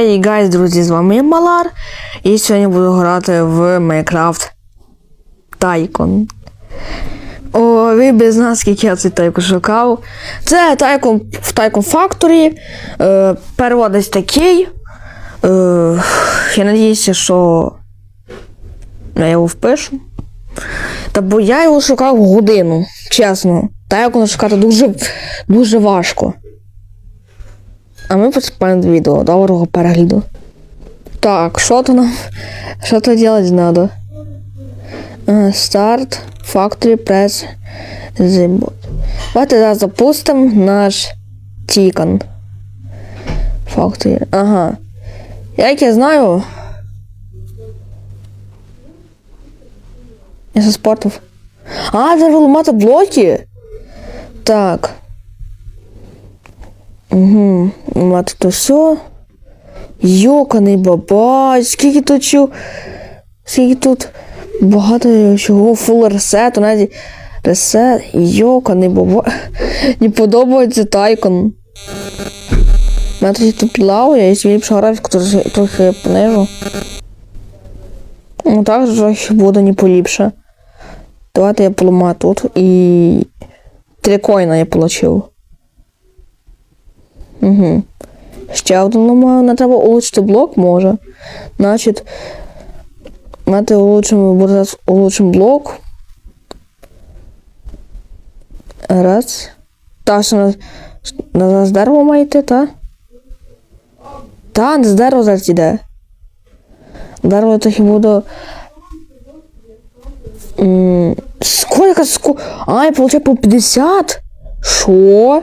Хей, гайз, друзі, з вами Малар. І сьогодні буду грати в Minecraft Тайкон. О, ви без нас, скільки я цей тайкон шукав. Це тайкон в Тайкон Factory. Е, переводись такий. Е, я надіюся, що я його впишу. Та бо я його шукав годину, чесно. Тайкон шукати дуже, дуже важко. А ми приступаємо до відео. Доброго перегляду. Так, що то нам? Що то делать надо? Е, Старт, Factory, Press, Zimbot. Давайте зараз запустимо наш Тікон. Factory. Ага. Як я знаю. Я заспортив. А, треба ламати блоки. Так. Угу. Мати то все. Йоканий бабай, скільки тут чу. Скільки тут багато чого фул ресет, навіть ресет, йоканий бабай. Не подобається тайкон. Мене тоді тут плаває, якщо ліпша графіку, трохи понижу. Ну так трохи буде не поліпше. Давайте я поламаю тут і. Три коїна я получив. Угу. Ще один ламаю. Не треба улучшити блок може. Значить, мати улучшимо, буде зараз улучшимо блок. Раз. Та, що на, на, з дерева має йти, та? Та, з дерева зараз йде. Дерево трохи буду. М, Сколько, сколько? А, я получаю по 50? Що?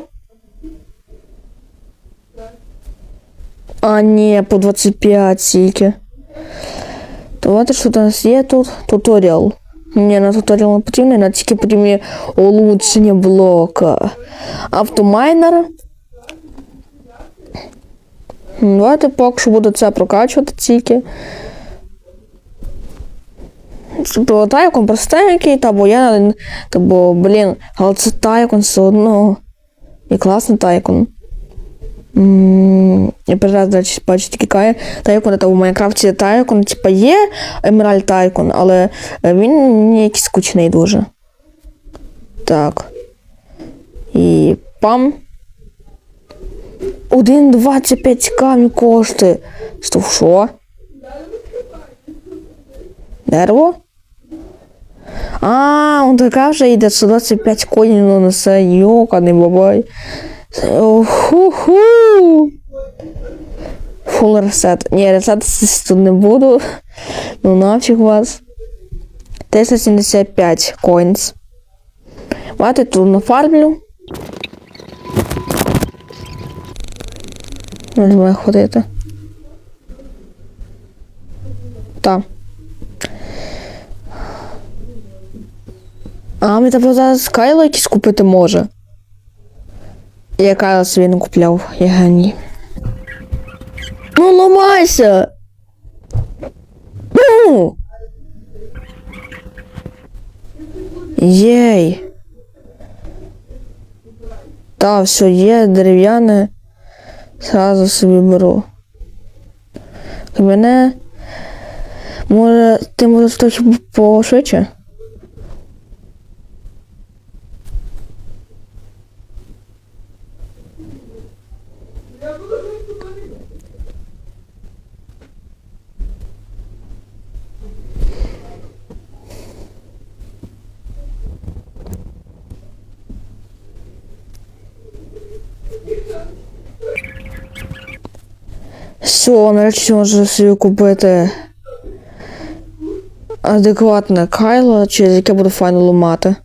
А, ні, по 25 тільки. Давайте що у нас є тут? Туторіал. Ні, на туторіал не потрібно, на тільки потрібні улучшення блока. Автомайнер. Давайте поки що буду це прокачувати тільки. Тайкон простенький, та бо я. Та бо, блін, але це тайкон все одно. І класний тайкон. Перший раз бачу тільки кає тайкон, та в Майнкрафті тайкон, типа є Емеральд тайкон, але е, він мені якийсь скучний дуже. Так. І пам. 1,25 камінь коштує. Стоп, що? Дерево? А, он така вже йде 125 коїнів несе, йоканий бабай. Ху-ху. Фул ресет. Ні, ресет тут не буду. Ну нафіг вас. 375 коїнс. Давайте тут нафармлю. Не має ходити. Так. А, мені треба зараз Кайло якісь купити може. Я собі не купляв, я геній. Ну, ламайся! Ну! Єй. Та, все є, дерев'яне. Сразу собі беру. Мене. Може, ти можеш трохи пошвидше? Все, нарешті можу собі купити адекватне кайло, через яке буду файно ламати.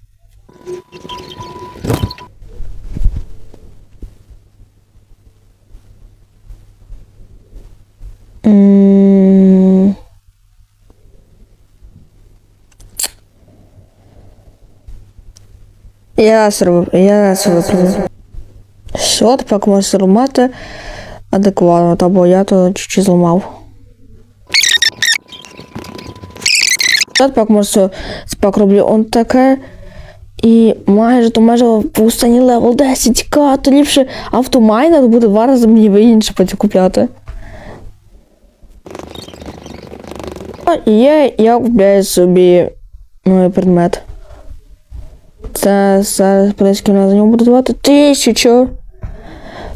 Я зробив, я зробив. Все, тепер можу ламати адекватно, та бо я то чуть-чуть зламав. Тепер можу спак роблю он таке. І майже то майже по останній левел 10к, то ліпше автомайнер буде два рази мені вигідніше потім купляти. І є, я купляю собі новий предмет. Це зараз поліський нас за нього буде давати тисячу.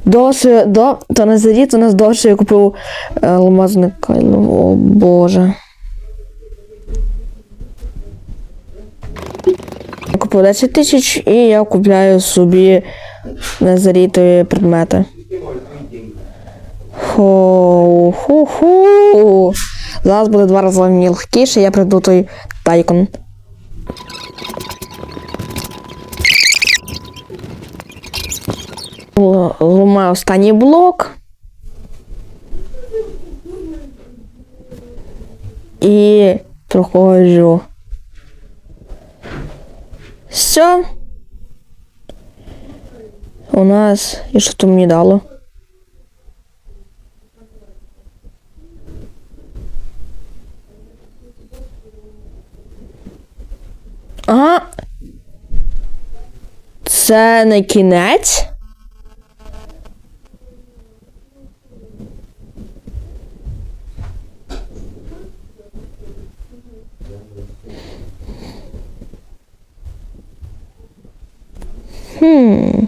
Досі, до, то не заріт, у нас досі я купив е, алмазне кайло. О боже. Я купив 10 тисяч і я купляю собі незарітові предмети. Хо, ху, ху. Зараз буде два рази мені легкіше, я прийду той тайкон. Л- Ламаю останній блок. І проходжу. Все. У нас. І що то мені дало? А. Це не кінець? 嗯。